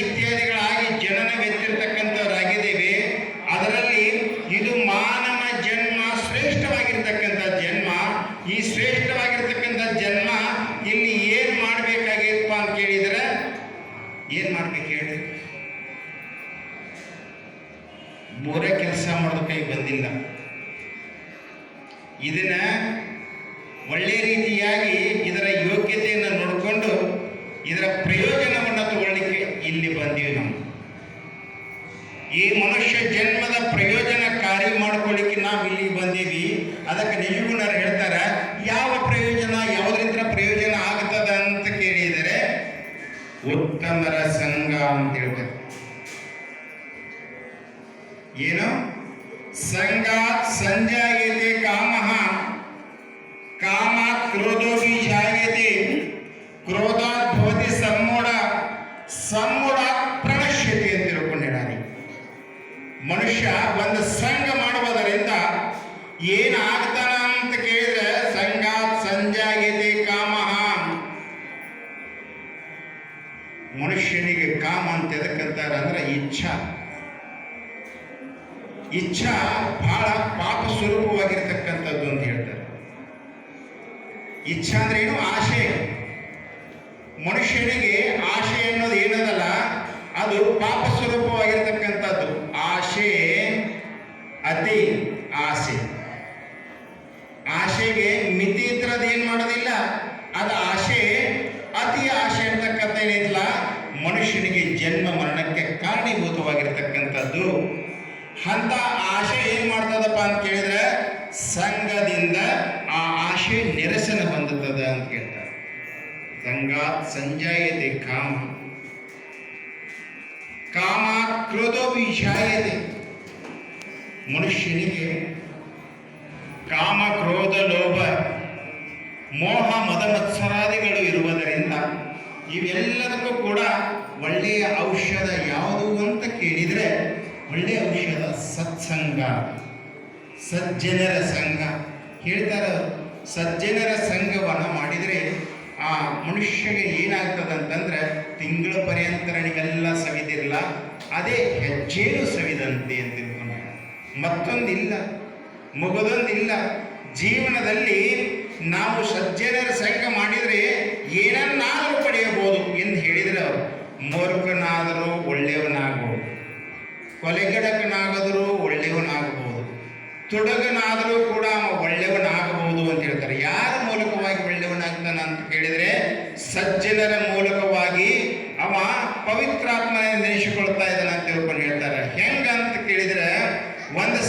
ಇತ್ಯಾದಿಗಳಾಗಿ ಜನನ ಜನನವೆತ್ತಿರ್ತಕ್ಕಂಥವರಾಗಿದ್ದೇವೆ ಅದರಲ್ಲಿ ಇದು ಮಾನವ ಜನ್ಮ ಶ್ರೇಷ್ಠವಾಗಿರ್ತಕ್ಕಂಥ ಜನ್ಮ. ಈ ಶ್ರೇಷ್ಠವಾಗಿರ್ತಕ್ಕಂಥ ಜನ್ಮ ಇಲ್ಲಿ ಏನ್ ಮಾಡ್ಬೇಕಾಗಿತ್ತಪ್ಪ ಅಂತ ಕೇಳಿದ್ರೆ, ಏನ್ ಮಾಡ್ಬೇಕು ಹೇಳಿ? ಮೂರೇ ಕೆಲಸ ಮಾಡೋದು ಕೈ ಬಂದಿಲ್ಲ. ಇದನ್ನ ಒಳ್ಳೆ ರೀತಿಯಾಗಿ ಇದರ ಯೋಗ್ಯತೆಯನ್ನು ನೋಡಿಕೊಂಡು ಇದರ ಪ್ರಯೋಜನವನ್ನು ತಗೊಳ್ಳಿಕ್ಕೆ ಇಲ್ಲಿ ಬಂದೀವಿ ನಾವು ಈ ಮನುಷ್ಯ ಜನ್ಮದ ಪ್ರಯೋಜನಕಾರಿ ಮಾಡ್ಕೊಳ್ಳಿಕ್ಕೆ ನಾವು ಇಲ್ಲಿ ಬಂದೀವಿ. ಅದಕ್ಕೆ ನಿಜಗುಣರು ಹೇಳ್ತಾರೆ, ಯಾವ ಪ್ರಯೋಜನ, ಯಾವುದರಿಂದ ಪ್ರಯೋಜನ ಆಗ್ತದ ಅಂತ ಕೇಳಿದರೆ ಉತ್ತಮರ ಸಂಘ ಅಂತ ಹೇಳ್ತಾರೆ. ಏನು? ಸಂಘ ಸಂಜಾಯತೆ ಕಾಮ. ಕಾಮ ಕ್ರೋಧೋಪಿ ಜಾಯತೆ ಕ್ರೋಧಾತ್ ಮನುಷ್ಯ ಒಂದು ಸಂಘ ಮಾಡುವುದರಿಂದ ಏನಾಗ್ತಾನ ಅಂತ ಕೇಳಿದ್ರೆ, ಸಂಘಾತ್ ಸಂಜಾಗಿದೆ ಕಾಮಹ ಮನುಷ್ಯನಿಗೆ ಕಾಮ ಅಂತ ಎದಕ್ಕಂತಾರೆ ಅಂದ್ರೆ ಇಚ್ಛಾ. ಇಚ್ಛಾ ಬಹಳ ಪಾಪ ಸ್ವರೂಪವಾಗಿರ್ತಕ್ಕಂಥದ್ದು ಅಂತ ಹೇಳ್ತಾರೆ. ಇಚ್ಛಾ ಅಂದ್ರೆ ಏನು? ಆಶೆ. ಆಶೆಗೆ ಮಿತಿ ಇದ್ರದ್ದು ಏನು ಮಾಡೋದಿಲ್ಲ? ಅದು ಆಶೆ. ಅತಿ ಆಶೆ ಅಂತಕ್ಕಂಥ ಏನಿಲ್ಲ ಮನುಷ್ಯನಿಗೆ ಜನ್ಮ ಮರಣಕ್ಕೆ ಕಾರಣೀಭೂತವಾಗಿರ್ತಕ್ಕಂಥದ್ದು. ಅಂತ ಆಶೆ ಏನ್ ಮಾಡ್ತದಪ್ಪ ಅಂತ ಕೇಳಿದ್ರೆ, ಸಂಘದಿಂದ ಆ ಆಶೆ ನಿರಸನ ಹೊಂದುತ್ತದೆ ಅಂತ ಕೇಳ್ತಾರೆ ಸಂಗಾತ್ ಸಂಜಾಯತೆ ಕಾಮ. ಕಾಮ ಕ್ರೋಧೋಪಿ ಜಾಯತೆ ಮನುಷ್ಯನಿಗೆ ಕಾಮ, ಕ್ರೋಧ, ಲೋಭ, ಮೋಹ, ಮದ, ಮತ್ಸರಾದಿಗಳು ಇರುವುದರಿಂದ ಇವೆಲ್ಲದಕ್ಕೂ ಕೂಡ ಒಳ್ಳೆಯ ಔಷಧ ಯಾವುದು ಅಂತ ಕೇಳಿದರೆ ಒಳ್ಳೆಯ ಔಷಧ ಸತ್ಸಂಗ, ಸಜ್ಜನರ ಸಂಘ. ಹೇಳ್ತಾರೆ, ಸಜ್ಜನರ ಸಂಘವನ್ನು ಮಾಡಿದರೆ ಆ ಮನುಷ್ಯಗೆ ಏನಾಗ್ತದೆ ಅಂತಂದ್ರೆ ತಿಂಗಳ ಪರ್ಯಂತರಣಿಗೆಲ್ಲ ಸವಿದಿರಲ್ಲ, ಅದೇ ಹೆಜ್ಜೇನು ಸವಿದಂತೆ ಅಂತ ಮತ್ತೊಂದಿಲ್ಲ. ಮುಗದೊಂದಿಲ್ಲ. ಜೀವನದಲ್ಲಿ ನಾವು ಸಜ್ಜನರ ಸಂಘ ಮಾಡಿದರೆ ಏನನ್ನಾದರೂ ಪಡೆಯಬಹುದು ಎಂದು ಹೇಳಿದರೆ ಅವರು. ಮೂರ್ಖನಾದರೂ ಒಳ್ಳೆಯವನಾಗಬಹುದು. ಕೊಲೆಗಡಕನಾಗದರೂ ಒಳ್ಳೆಯವನಾಗಬಹುದು. ತೊಡಗನಾದರೂ ಕೂಡ ಒಳ್ಳೆಯವನಾಗಬಹುದು ಅಂತ ಹೇಳ್ತಾರೆ. ಯಾರ ಮೂಲಕವಾಗಿ ಒಳ್ಳೆಯವನಾಗ್ತಾನ ಅಂತ ಕೇಳಿದರೆ ಸಜ್ಜನರ ಮೂಲಕವಾಗಿ ಅವ ಪವಿತ್ರಾತ್ಮನ ನೆನೆಸಿಕೊಳ್ತಾ ಇದ್ದಾನೆ ಅಂತ ತಿಳ್ಕೊಂಡು ಹೇಳ್ತಾರೆ. ಹೆಂಗಂತ ಕೇಳಿದರೆ ಒಂದು